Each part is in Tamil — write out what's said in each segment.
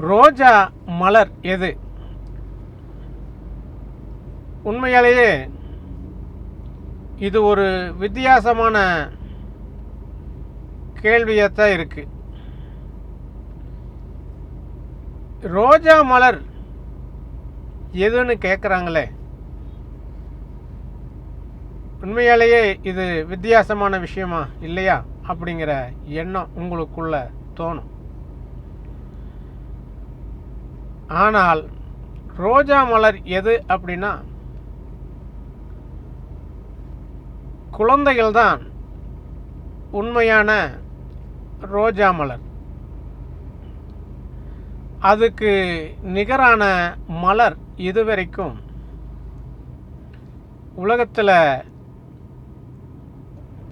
ரோஜா மலர் எது? உண்மையாலேயே இது ஒரு வித்தியாசமான கேள்வியத்தான் இருக்கு. ரோஜா மலர் எதுன்னு கேட்குறாங்களே உண்மையாலேயே இது வித்தியாசமான விஷயமா இல்லையா அப்படிங்கிற எண்ணம் உங்களுக்குள்ள தோணும். ஆனால் ரோஜா மலர் எது அப்படின்னா குழந்தைகள்தான் உண்மையான ரோஜா மலர். அதுக்கு நிகரான மலர் இதுவரைக்கும் உலகத்தில்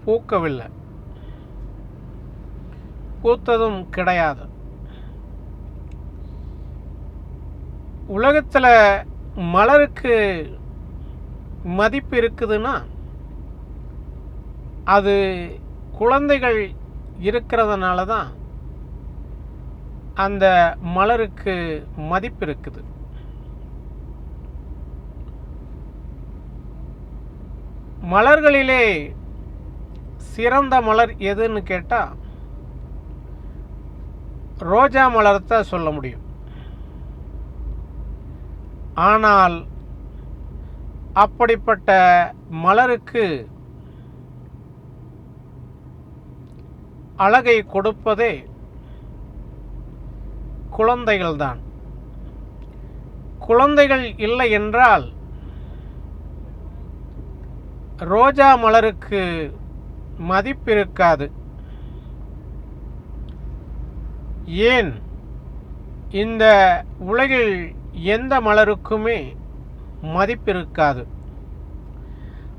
பூக்கவில்லை. பூத்ததும் கிடையாது. உலகத்தில் மலருக்கு மதிப்பு இருக்குதுன்னா அது குழந்தைகள் இருக்கிறதுனால தான் அந்த மலருக்கு மதிப்பு இருக்குது. மலர்களிலே சிறந்த மலர் எதுன்னு கேட்டால் ரோஜா மலர்த்தை சொல்ல முடியும். ஆனால் அப்படிப்பட்ட மலருக்கு அழகை கொடுப்பதே குழந்தைகள்தான். குழந்தைகள் இல்லை என்றால் ரோஜா மலருக்கு மதிப்பிருக்காது. ஏன்? இந்த உலகில் எந்த மலருக்குமே மதிப்பிருக்காது.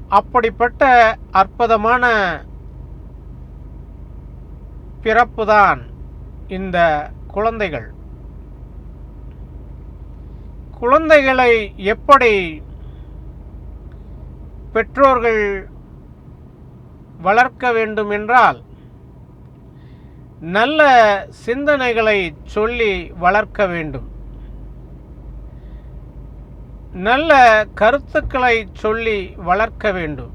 அப்படிப்பட்ட அற்புதமான பிறப்புதான் இந்த குழந்தைகள். குழந்தைகளை எப்படி பெற்றோர்கள் வளர்க்க வேண்டும் என்றால் நல்ல சிந்தனைகளை சொல்லி வளர்க்க வேண்டும். நல்ல கருத்துக்களை சொல்லி வளர்க்க வேண்டும்.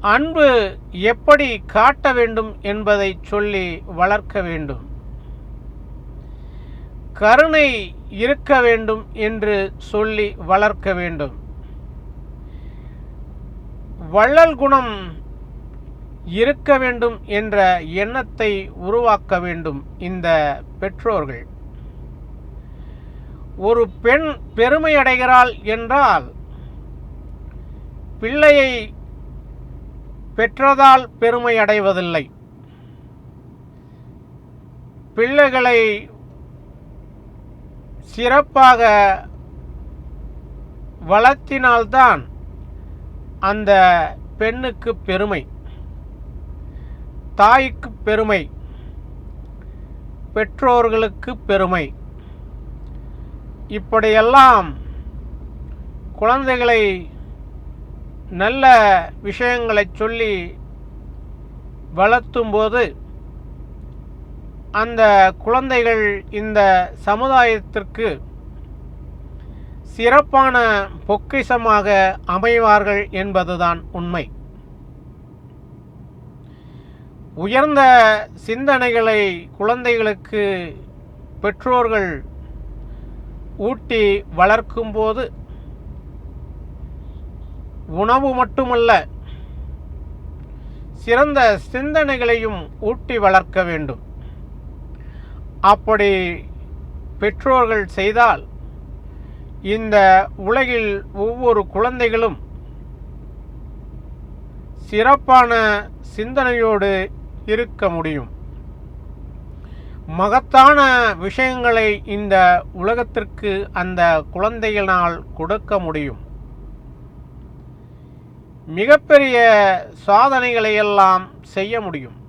அன்பு எப்படி காட்ட வேண்டும் என்பதை சொல்லி வளர்க்க வேண்டும். கருணை இருக்க வேண்டும் என்று சொல்லி வளர்க்க வேண்டும். வள்ளல் குணம் இருக்க வேண்டும் என்ற எண்ணத்தை உருவாக்க வேண்டும் இந்த பெற்றோர்கள். ஒரு பெண் பெருமை அடைகிறாள் என்றால் பிள்ளையை பெற்றதால் பெருமை அடைவதில்லை பிள்ளைகளை சிறப்பாக வளர்த்தினால்தான் அந்த பெண்ணுக்கு பெருமை தாய்க்கு பெருமை பெற்றோர்களுக்கு பெருமை. இப்படியெல்லாம் குழந்தைகளை நல்ல விஷயங்களை சொல்லி வளர்த்தும்போது அந்த குழந்தைகள் இந்த சமுதாயத்திற்கு சிறப்பான பொக்கிஷமாக அமைவார்கள் என்பதுதான் உண்மை. உயர்ந்த சிந்தனைகளை குழந்தைகளுக்கு பெற்றோர்கள் ஊட்டி வளர்க்கும்போது உணவு மட்டுமல்ல சிறந்த சிந்தனைகளையும் ஊட்டி வளர்க்க வேண்டும். அப்படி பெற்றோர்கள் செய்தால் இந்த உலகில் ஒவ்வொரு குழந்தைகளும் சிறப்பான சிந்தனையோடு இருக்க முடியும். மகத்தான விஷயங்களை இந்த உலகத்திற்கு அந்த குழந்தையினால் கொடுக்க முடியும். மிகப்பெரிய சாதனைகளை எல்லாம் செய்ய முடியும்.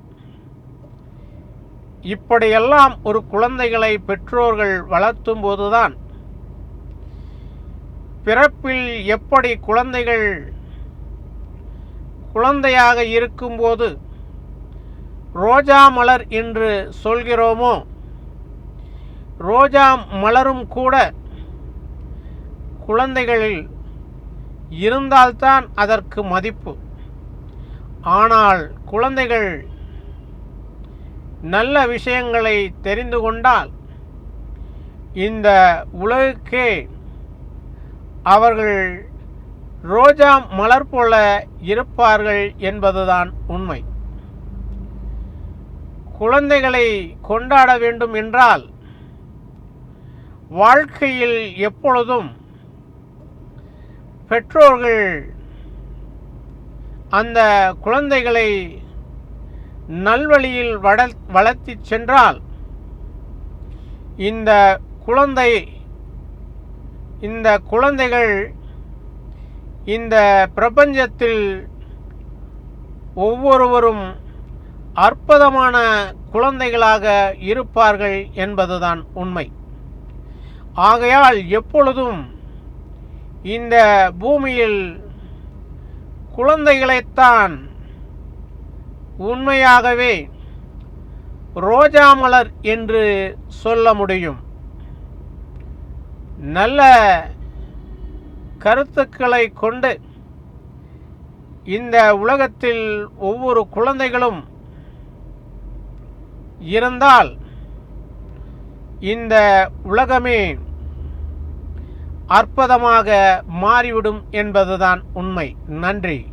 இப்படியெல்லாம் ஒரு குழந்தைகளை பெற்றோர்கள் வளர்த்தும் போதுதான் பிறப்பில் எப்படி குழந்தைகள் குழந்தையாக இருக்கும்போது ரோஜா மலர் என்று சொல்கிறோமோ? ரோஜா மலரும் கூட குழந்தைகளில் இருந்தால்தான் அதற்கு மதிப்பு. ஆனால் குழந்தைகள் நல்ல விஷயங்களை தெரிந்து கொண்டால் இந்த உலகுக்கே அவர்கள் ரோஜா மலர் போல இருப்பார்கள் என்பதுதான் உண்மை. குழந்தைகளை கொண்டாட வேண்டும் என்றால் வாழ்க்கையில் எப்பொழுதும் பெற்றோர்கள் அந்த குழந்தைகளை நல்வழியில் வள வளர்த்தி சென்றால் இந்த குழந்தை இந்த குழந்தைகள் இந்த பிரபஞ்சத்தில் ஒவ்வொருவரும் அற்புதமான குழந்தைகளாக இருப்பார்கள் என்பதுதான் உண்மை. ஆகையால் எப்பொழுதும் இந்த பூமியில் குழந்தைகளைத்தான் உண்மையாகவே ரோஜா மலர் என்று சொல்ல முடியும். நல்ல கருத்துக்களை கொண்டு இந்த உலகத்தில் ஒவ்வொரு குழந்தைகளும் இருந்தால் இந்த உலகமே அற்புதமாக மாறிவிடும் என்பதுதான் உண்மை. நன்றி.